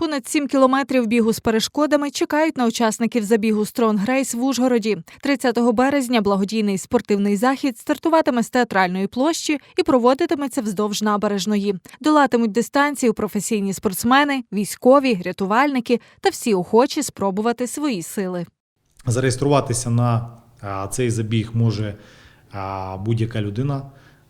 Понад 7 кілометрів бігу з перешкодами чекають на учасників забігу Race в Ужгороді. 30 березня благодійний спортивний захід стартуватиме з театральної площі і проводитиметься вздовж набережної. Долатимуть дистанцію професійні спортсмени, військові, рятувальники та всі охочі спробувати свої сили. Зареєструватися на цей забіг може будь-яка людина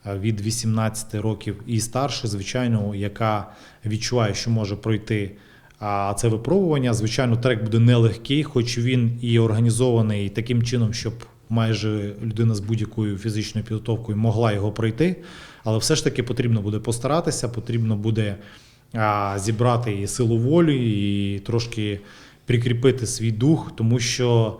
від 18 років і старше, звичайно, яка відчуває, що може пройти а, це випробування. Звичайно, трек буде нелегкий, хоч він і організований таким чином, щоб майже людина з будь-якою фізичною підготовкою могла його пройти. Але все ж таки потрібно буде постаратися, потрібно буде зібрати і силу волі, і трошки прикріпити свій дух, тому що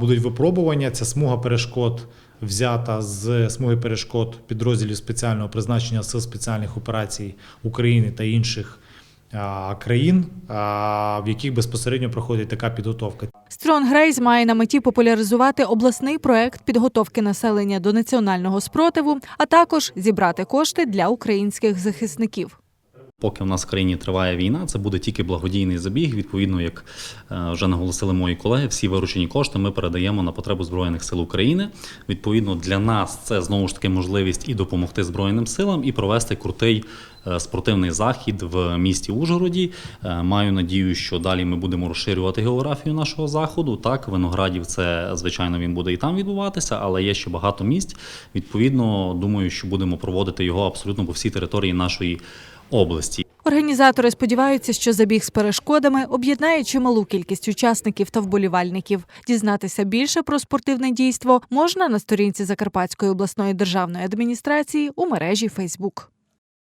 будуть випробування. Ця смуга перешкод взята з смуги перешкод підрозділів спеціального призначення сил спеціальних операцій України та інших країн, в яких безпосередньо проходить така підготовка. Strong Грейз має на меті популяризувати обласний проект підготовки населення до національного спротиву, а також зібрати кошти для українських захисників. Поки в нас в країні триває війна, це буде тільки благодійний забіг. Відповідно, як е, вже наголосили мої колеги, всі виручені кошти ми передаємо на потребу Збройних сил України. Відповідно, для нас це знову ж таки можливість і допомогти Збройним силам, і провести крутий е, спортивний захід в місті Ужгороді. Е, Маю надію, що далі ми будемо розширювати географію нашого заходу. Так, виноградів, це звичайно він буде і там відбуватися, але є ще багато місць. Відповідно, думаю, що будемо проводити його абсолютно по всій території нашої області. Організатори сподіваються, що забіг з перешкодами об'єднає чималу кількість учасників та вболівальників. Дізнатися більше про спортивне дійство можна на сторінці Закарпатської обласної державної адміністрації у мережі Фейсбук.